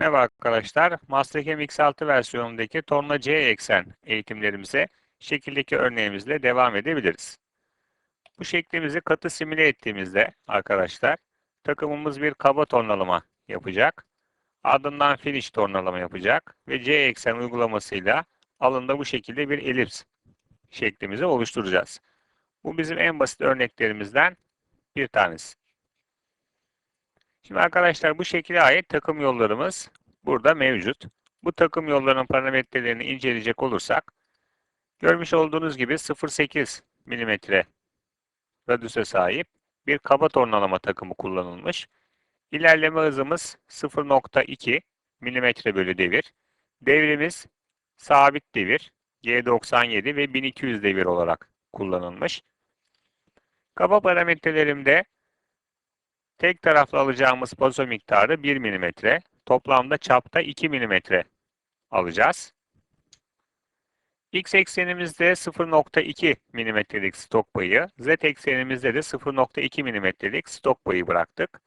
Merhaba arkadaşlar. Mastercam X6 versiyonundaki Torna C eksen eğitimlerimize şekildeki örneğimizle devam edebiliriz. Bu şeklimizi katı simüle ettiğimizde arkadaşlar takımımız bir kaba tornalama yapacak. Ardından finish tornalama yapacak ve C eksen uygulamasıyla alında bu şekilde bir elips şeklimizi oluşturacağız. Bu bizim en basit örneklerimizden bir tanesi. Şimdi arkadaşlar bu şekilde ait takım yollarımız burada mevcut. Bu takım yollarının parametrelerini inceleyecek olursak görmüş olduğunuz gibi 0.8 mm radüse sahip bir kaba tornalama takımı kullanılmış. İlerleme hızımız 0.2 mm bölü devir. Devrimiz sabit devir G97 ve 1200 devir olarak kullanılmış. Kaba parametrelerimde Tek taraflı alacağımız paso miktarı 1 mm. Toplamda çapta 2 mm alacağız. X eksenimizde 0.2 mm'lik stok payı, Z eksenimizde de 0.2 mm'lik stok payı bıraktık.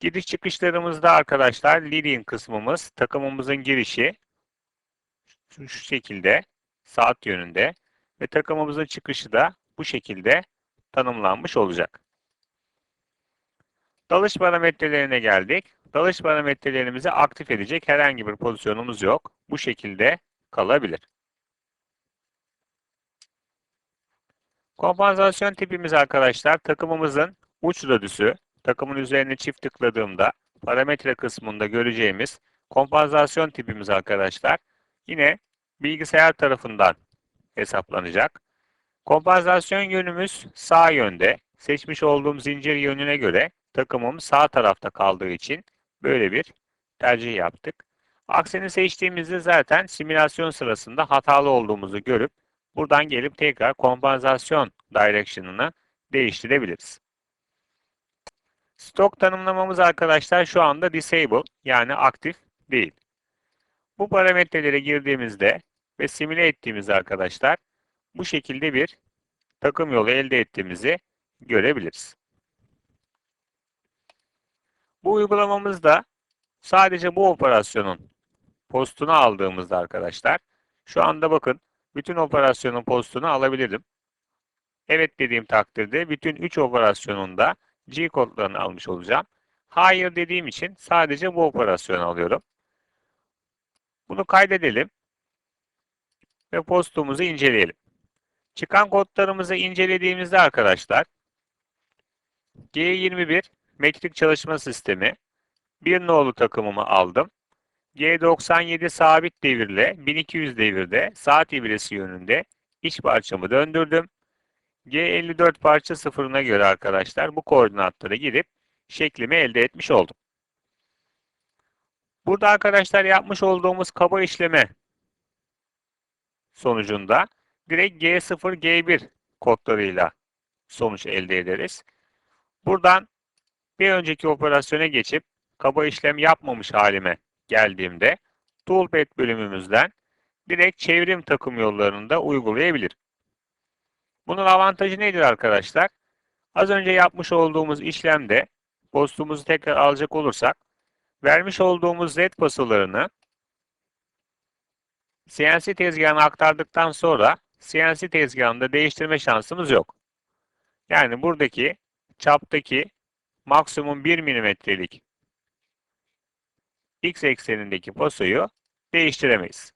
Giriş çıkışlarımızda arkadaşlar leading kısmımız takımımızın girişi şu şekilde saat yönünde ve takımımızın çıkışı da bu şekilde tanımlanmış olacak. Dalış parametrelerine geldik. Dalış parametrelerimizi aktif edecek herhangi bir pozisyonumuz yok. Bu şekilde kalabilir. Kompansasyon tipimiz arkadaşlar takımımızın uç radüsü, takımın üzerine çift tıkladığımda parametre kısmında göreceğimiz kompansasyon tipimiz arkadaşlar yine bilgisayar tarafından hesaplanacak. Kompansasyon yönümüz sağ yönde. Seçmiş olduğum zincir yönüne göre takımım sağ tarafta kaldığı için böyle bir tercih yaptık. Aksini seçtiğimizde zaten simülasyon sırasında hatalı olduğumuzu görüp buradan gelip tekrar kompansasyon direction'ını değiştirebiliriz. Stok tanımlamamız arkadaşlar şu anda disable yani aktif değil. Bu parametrelere girdiğimizde ve simüle ettiğimiz arkadaşlar bu şekilde bir takım yolu elde ettiğimizi görebiliriz. Bu uygulamamızda sadece bu operasyonun postunu aldığımızda arkadaşlar şu anda bakın bütün operasyonun postunu alabilirim. Evet dediğim takdirde bütün 3 operasyonun da G kodlarını almış olacağım. Hayır dediğim için sadece bu operasyonu alıyorum. Bunu kaydedelim ve postumuzu inceleyelim. Çıkan kodlarımızı incelediğimizde arkadaşlar G21 metrik çalışma sistemi bir nolu takımımı aldım. G97 sabit devirle 1200 devirde saat ibresi yönünde iç parçamı döndürdüm. G54 parça sıfırına göre arkadaşlar bu koordinatlara girip şeklimi elde etmiş oldum. Burada arkadaşlar yapmış olduğumuz kaba işleme sonucunda direkt G0, G1 kodlarıyla sonuç elde ederiz. Buradan bir önceki operasyona geçip kaba işlem yapmamış halime geldiğimde Toolpad bölümümüzden direkt çevrim takım yollarında uygulayabilir. Bunun avantajı nedir arkadaşlar? Az önce yapmış olduğumuz işlemde postumuzu tekrar alacak olursak vermiş olduğumuz Z pasolarını CNC tezgahına aktardıktan sonra CNC tezgahında değiştirme şansımız yok. Yani buradaki çaptaki maksimum 1 milimetrelik x eksenindeki pasoyu değiştiremeyiz.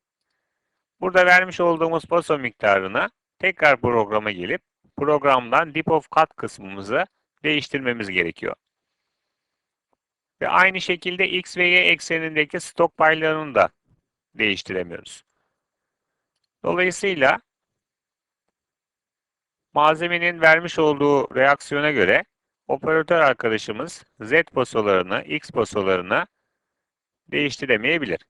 Burada vermiş olduğumuz paso miktarını tekrar programa gelip programdan dip of cut kısmımızı değiştirmemiz gerekiyor. Ve aynı şekilde x ve y eksenindeki stok paylarını da değiştiremiyoruz. Dolayısıyla malzemenin vermiş olduğu reaksiyona göre operatör arkadaşımız Z pasolarını, X pasolarını değiştiremeyebilir.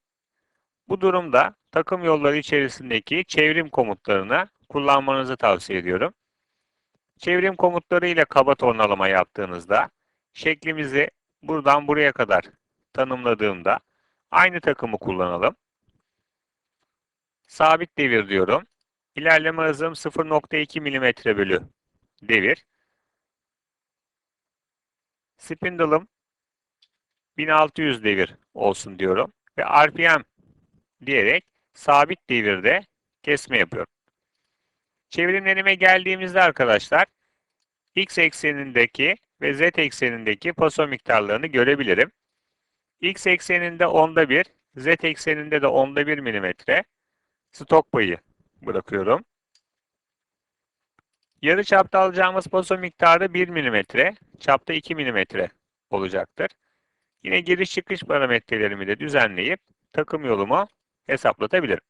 Bu durumda takım yolları içerisindeki çevrim komutlarını kullanmanızı tavsiye ediyorum. Çevrim komutları ile kaba tornalama yaptığınızda şeklimizi buradan buraya kadar tanımladığımda aynı takımı kullanalım. Sabit devir diyorum. İlerleme hızım 0.2 mm bölü devir. Spindle'ım 1600 devir olsun diyorum ve RPM diyerek sabit devirde kesme yapıyorum. Çevrimlerime geldiğimizde arkadaşlar x eksenindeki ve z eksenindeki paso miktarlarını görebilirim. x ekseninde onda bir, z ekseninde de onda bir milimetre stok payı bırakıyorum. Yarı çapta alacağımız paso miktarı 1 mm, çapta 2 mm olacaktır. Yine giriş çıkış parametrelerimi de düzenleyip takım yolumu hesaplatabilirim.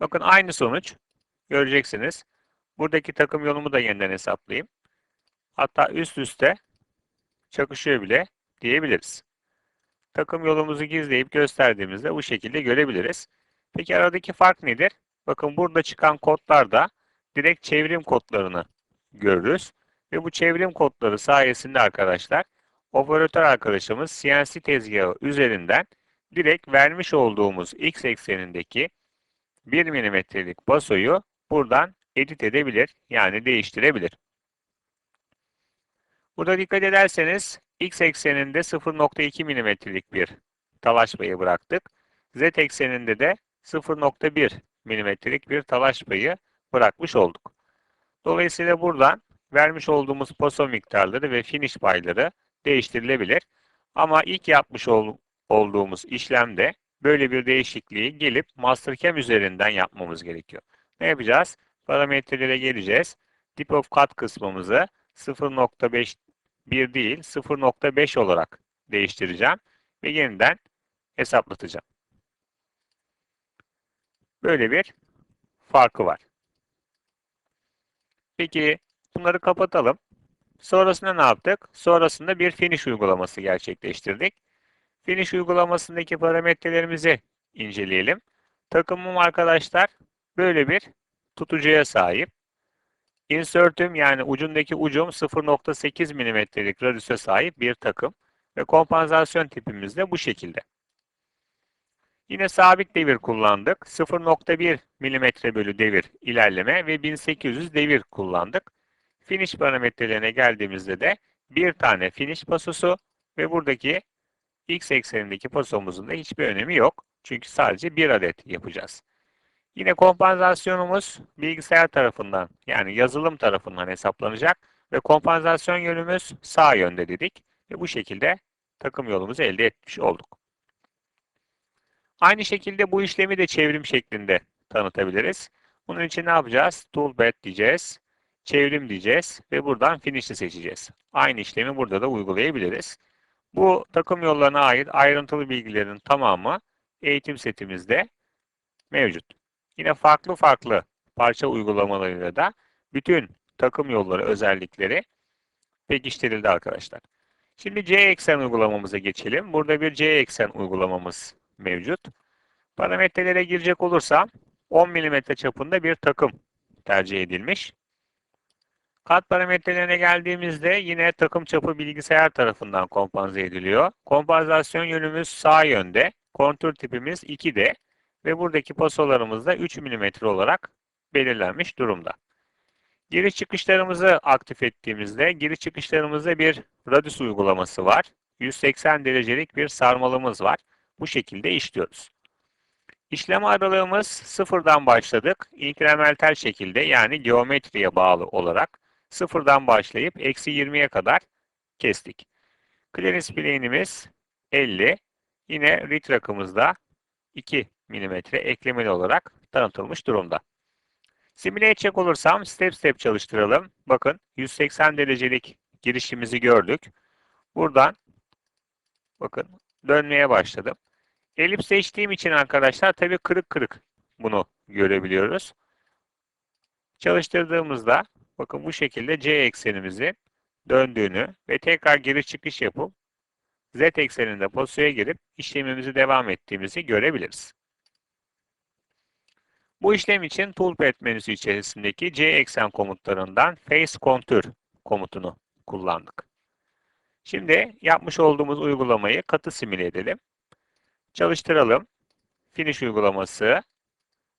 Bakın aynı sonuç göreceksiniz. Buradaki takım yolumu da yeniden hesaplayayım. Hatta üst üste çakışıyor bile diyebiliriz. Takım yolumuzu gizleyip gösterdiğimizde bu şekilde görebiliriz. Peki aradaki fark nedir? Bakın burada çıkan kodlarda direkt çevrim kodlarını görürüz. Ve bu çevrim kodları sayesinde arkadaşlar operatör arkadaşımız CNC tezgahı üzerinden direkt vermiş olduğumuz x eksenindeki 1 milimetrelik basoyu buradan edit edebilir. Yani değiştirebilir. Burada dikkat ederseniz x ekseninde 0.2 milimetrelik bir talaş payı bıraktık. Z ekseninde de 0.1 milimetrelik bir talaş payı bırakmış olduk. Dolayısıyla buradan vermiş olduğumuz paso miktarları ve finish payları değiştirilebilir. Ama ilk yapmış ol, olduğumuz işlemde böyle bir değişikliği gelip Mastercam üzerinden yapmamız gerekiyor. Ne yapacağız? Parametrelere geleceğiz. Tip of cut kısmımızı 0.5 1 değil 0.5 olarak değiştireceğim ve yeniden hesaplatacağım. Böyle bir farkı var. Peki bunları kapatalım. Sonrasında ne yaptık? Sonrasında bir finish uygulaması gerçekleştirdik. Finish uygulamasındaki parametrelerimizi inceleyelim. Takımım arkadaşlar böyle bir tutucuya sahip. Insert'üm yani ucundaki ucum 0.8 mm'lik radyüse sahip bir takım ve kompansasyon tipimiz de bu şekilde. Yine sabit devir kullandık. 0.1 mm bölü devir ilerleme ve 1800 devir kullandık. Finish parametrelerine geldiğimizde de bir tane finish pasosu ve buradaki x eksenindeki pasomuzun da hiçbir önemi yok. Çünkü sadece bir adet yapacağız. Yine kompansasyonumuz bilgisayar tarafından yani yazılım tarafından hesaplanacak ve kompansasyon yönümüz sağ yönde dedik ve bu şekilde takım yolumuzu elde etmiş olduk. Aynı şekilde bu işlemi de çevrim şeklinde tanıtabiliriz. Bunun için ne yapacağız? Toolbed diyeceğiz, çevrim diyeceğiz ve buradan finish'i seçeceğiz. Aynı işlemi burada da uygulayabiliriz. Bu takım yollarına ait ayrıntılı bilgilerin tamamı eğitim setimizde mevcut. Yine farklı farklı parça uygulamalarıyla da bütün takım yolları özellikleri pekiştirildi arkadaşlar. Şimdi C eksen uygulamamıza geçelim. Burada bir C eksen uygulamamız mevcut. Parametrelere girecek olursam 10 mm çapında bir takım tercih edilmiş. Kat parametrelerine geldiğimizde yine takım çapı bilgisayar tarafından kompanze ediliyor. Kompansasyon yönümüz sağ yönde. Kontür tipimiz 2D ve buradaki pasolarımız da 3 mm olarak belirlenmiş durumda. Giriş çıkışlarımızı aktif ettiğimizde giriş çıkışlarımızda bir radius uygulaması var. 180 derecelik bir sarmalımız var. Bu şekilde işliyoruz. İşlem aralığımız sıfırdan başladık. İnkremental şekilde yani geometriye bağlı olarak sıfırdan başlayıp eksi 20'ye kadar kestik. Clearance plane'imiz 50. Yine read rakımızda 2 mm eklemeli olarak tanıtılmış durumda. Simüle edecek olursam step step çalıştıralım. Bakın 180 derecelik girişimizi gördük. Buradan bakın dönmeye başladım. Elips seçtiğim için arkadaşlar tabii kırık kırık bunu görebiliyoruz. Çalıştırdığımızda bakın bu şekilde C eksenimizi döndüğünü ve tekrar geri çıkış yapıp Z ekseninde pozisyona girip işlemimizi devam ettiğimizi görebiliriz. Bu işlem için Toolpad menüsü içerisindeki C eksen komutlarından Face Contour komutunu kullandık. Şimdi yapmış olduğumuz uygulamayı katı simüle edelim. Çalıştıralım. Finish uygulaması